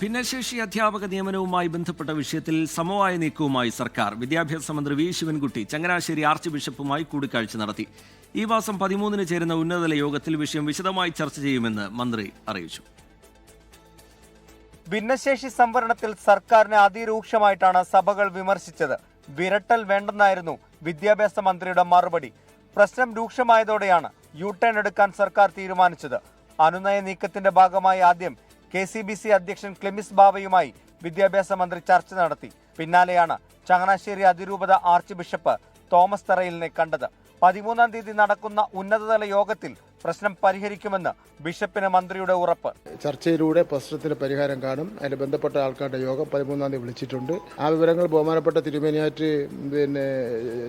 ഭിന്നശേഷി അധ്യാപക നിയമനവുമായി ബന്ധപ്പെട്ട വിഷയത്തിൽ സമവായ നീക്കവുമായി സർക്കാർ. വിദ്യാഭ്യാസ മന്ത്രി വി. ശിവൻകുട്ടി ചങ്ങനാശ്ശേരി ആർച്ച് ബിഷപ്പുമായി കൂടിക്കാഴ്ച നടത്തി. ഈ മാസം പതിമൂന്നിന് ചേരുന്ന ഉന്നതതല യോഗത്തിൽ വിഷയം വിശദമായി ചർച്ച ചെയ്യുമെന്ന് മന്ത്രി അറിയിച്ചു. ഭിന്നശേഷി സംവരണത്തിൽ സർക്കാരിനെ അതിരൂക്ഷമായിട്ടാണ് സഭകൾ വിമർശിച്ചത്. വിരട്ടൽ വേണ്ടെന്നായിരുന്നു വിദ്യാഭ്യാസ മന്ത്രിയുടെ മറുപടി. പ്രശ്നം രൂക്ഷമായതോടെയാണ് യു ടേൺ എടുക്കാൻ സർക്കാർ തീരുമാനിച്ചത്. അനുനയ നീക്കത്തിന്റെ ഭാഗമായി ആദ്യം കെ സി ബി സി അധ്യക്ഷൻ ക്ലെമിസ് ബാവയുമായി വിദ്യാഭ്യാസ മന്ത്രി ചർച്ച നടത്തി. പിന്നാലെയാണ് ചങ്ങനാശ്ശേരി അതിരൂപത ആർച്ച് ബിഷപ്പ് തോമസ് തറയിലിനെ കണ്ടത്. പതിമൂന്നാം തീയതി നടക്കുന്ന ഉന്നതതല യോഗത്തിൽ പ്രശ്നം പരിഹരിക്കുമെന്ന് ബിഷപ്പിന് മന്ത്രിയുടെ ഉറപ്പ്. ചർച്ചയിലൂടെ പ്രശ്നത്തിന് പരിഹാരം കാണും. അതിന് ബന്ധപ്പെട്ട ആൾക്കാരുടെ യോഗം പതിമൂന്നാം തീയതി വിളിച്ചിട്ടുണ്ട്. ആ വിവരങ്ങൾ ബഹുമാനപ്പെട്ട തിരുമേനിയാറ്റ് പിന്നെ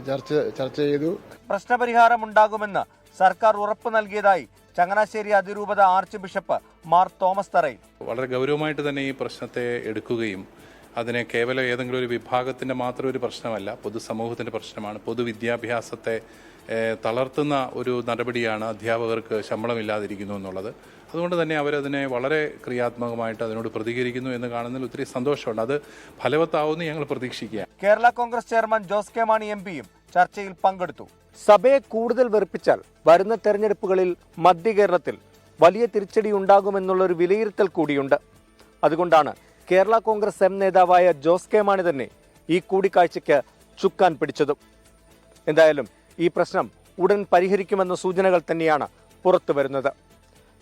ചർച്ച ചർച്ച ചെയ്തു. പ്രശ്നപരിഹാരം ഉണ്ടാകുമെന്ന് സർക്കാർ ഉറപ്പ് നൽകിയതായി ചങ്ങനാശ്ശേരി അതിരൂപത ആർച്ച് ബിഷപ്പ് മാർ തോമസ് തറയിൽ. വളരെ ഗൗരവമായിട്ട് തന്നെ ഈ പ്രശ്നത്തെ എടുക്കുകയും അതിനെ കേവലം ഏതെങ്കിലും ഒരു വിഭാഗത്തിന്റെ മാത്രം ഒരു പ്രശ്നമല്ല പൊതുസമൂഹത്തിന്റെ പ്രശ്നമാണ്. പൊതുവിദ്യാഭ്യാസത്തെ തളർത്തുന്ന ഒരു നടപടിയാണ് അധ്യാപകർക്ക് ശമ്പളമില്ലാതിരിക്കുന്നു എന്നുള്ളത്. അതുകൊണ്ട് തന്നെ അവരതിനെ വളരെ ക്രിയാത്മകമായിട്ട് അതിനോട് പ്രതികരിക്കുന്നു എന്ന് കാണുന്നതിൽ ഒത്തിരി സന്തോഷമുണ്ട്. അത് ഫലവത്താവുമെന്ന് ഞങ്ങൾ പ്രതീക്ഷിക്കുക Kerala Congress chairman Jose K Mani M പിയും ചർച്ചയിൽ പങ്കെടുത്തു. സഭയെ കൂടുതൽ വെറുപ്പിച്ചാൽ വരുന്ന തെരഞ്ഞെടുപ്പുകളിൽ മധ്യ കേരളത്തിൽ വലിയ തിരിച്ചടി ഉണ്ടാകുമെന്നുള്ളൊരു വിലയിരുത്തൽ കൂടിയുണ്ട്. അതുകൊണ്ടാണ് കേരള കോൺഗ്രസ് എം നേതാവായ ജോസ് കെ മാണി തന്നെ ഈ കൂടിക്കാഴ്ചയ്ക്ക് ചുക്കാൻ പിടിച്ചതും. എന്തായാലും ഈ പ്രശ്നം ഉടൻ പരിഹരിക്കുമെന്ന സൂചനകൾ തന്നെയാണ് പുറത്തു വരുന്നത്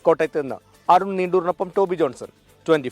കോട്ടയത്ത് നിന്ന് അരുൺ നീണ്ടൂറിനൊപ്പം ടോബി ജോൺസൺ ട്വന്റി